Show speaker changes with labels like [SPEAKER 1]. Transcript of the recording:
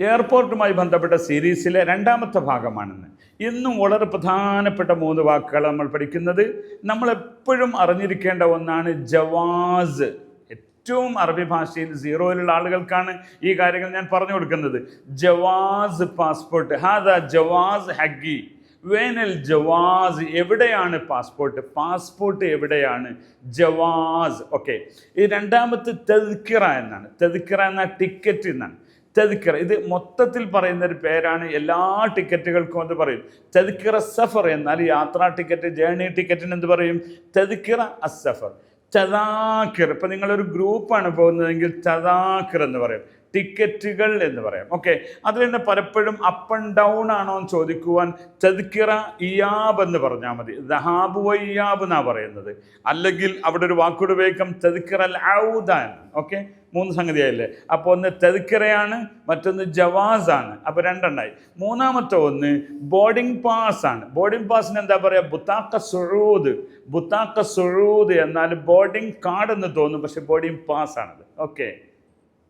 [SPEAKER 1] എയർപോർട്ടുമായി ബന്ധപ്പെട്ട സീരീസിലെ രണ്ടാമത്തെ ഭാഗമാണെന്ന്. ഇന്നും വളരെ പ്രധാനപ്പെട്ട മൂന്ന് വാക്കുകൾ നമ്മൾ പഠിക്കുന്നത്. നമ്മളെപ്പോഴും അറിഞ്ഞിരിക്കേണ്ട ഒന്നാണ് ജവാസ്. ഏറ്റവും അറബി ഭാഷയിൽ സീറോയിലുള്ള ആളുകൾക്കാണ് ഈ കാര്യങ്ങൾ ഞാൻ പറഞ്ഞു കൊടുക്കുന്നത്. ജവാസ് പാസ്പോർട്ട്. ഹാദ ജവാസ് ഹഗ്ഗി. വേനൽ ജവാസ് എവിടെയാണ് പാസ്പോർട്ട്? പാസ്പോർട്ട് എവിടെയാണ്? ജവാസ്. ഓക്കെ. ഈ രണ്ടാമത്തെ തെദ്ക്കിറ എന്നാണ്. തെദ്ക്കിറ എന്ന ടിക്കറ്റ് എന്നാണ്. തെദ്ക്കിറ ഇത് മൊത്തത്തിൽ പറയുന്ന ഒരു പേരാണ്. എല്ലാ ടിക്കറ്റുകൾക്കും എന്ന് പറയും. തെതുക്കിറ സഫർ എന്നാൽ യാത്രാ ടിക്കറ്റ് ജേണി ടിക്കറ്റിന് എന്ത് പറയും? തെതുക്കിറ അസഫർ. ചതാക്കിർ. ഇപ്പം നിങ്ങളൊരു ഗ്രൂപ്പാണ് പോകുന്നതെങ്കിൽ ചതാക്കിർ എന്ന് പറയും. ടിക്കറ്റുകൾ എന്ന് പറയാം. ഓക്കെ അതിൽ തന്നെ പലപ്പോഴും അപ്പ് ആൻഡ് ഡൗൺ ആണോ എന്ന് ചോദിക്കുവാൻ ചതിക്കിറ ഇയാബ് എന്ന് പറഞ്ഞാൽ മതി. ദഹാബ് വയ്യാബ് എന്നാണ് പറയുന്നത്. അല്ലെങ്കിൽ അവിടെ ഒരു വാക്കുകൂടെ ഉപയോഗിക്കാം ചതിക്കിറ ഔദാൻ ഓക്കെ മൂന്ന് സംഗതിയായില്ലേ? അപ്പോൾ ഒന്ന് തെതുക്കിറയാണ് മറ്റൊന്ന് ജവാസ് ആണ് അപ്പോൾ രണ്ടെണ്ണായി. മൂന്നാമത്തെ ഒന്ന് ബോർഡിംഗ് പാസ് ആണ്. ബോർഡിംഗ് പാസിന് എന്താ പറയുക ബുത്താക്ക സുഴൂദ് ബുത്താക്ക സുഴൂദ് എന്നാൽ ബോർഡിംഗ് കാർഡ് എന്ന് തോന്നും പക്ഷെ ബോർഡിംഗ് പാസ് ആണത്. ഓക്കെ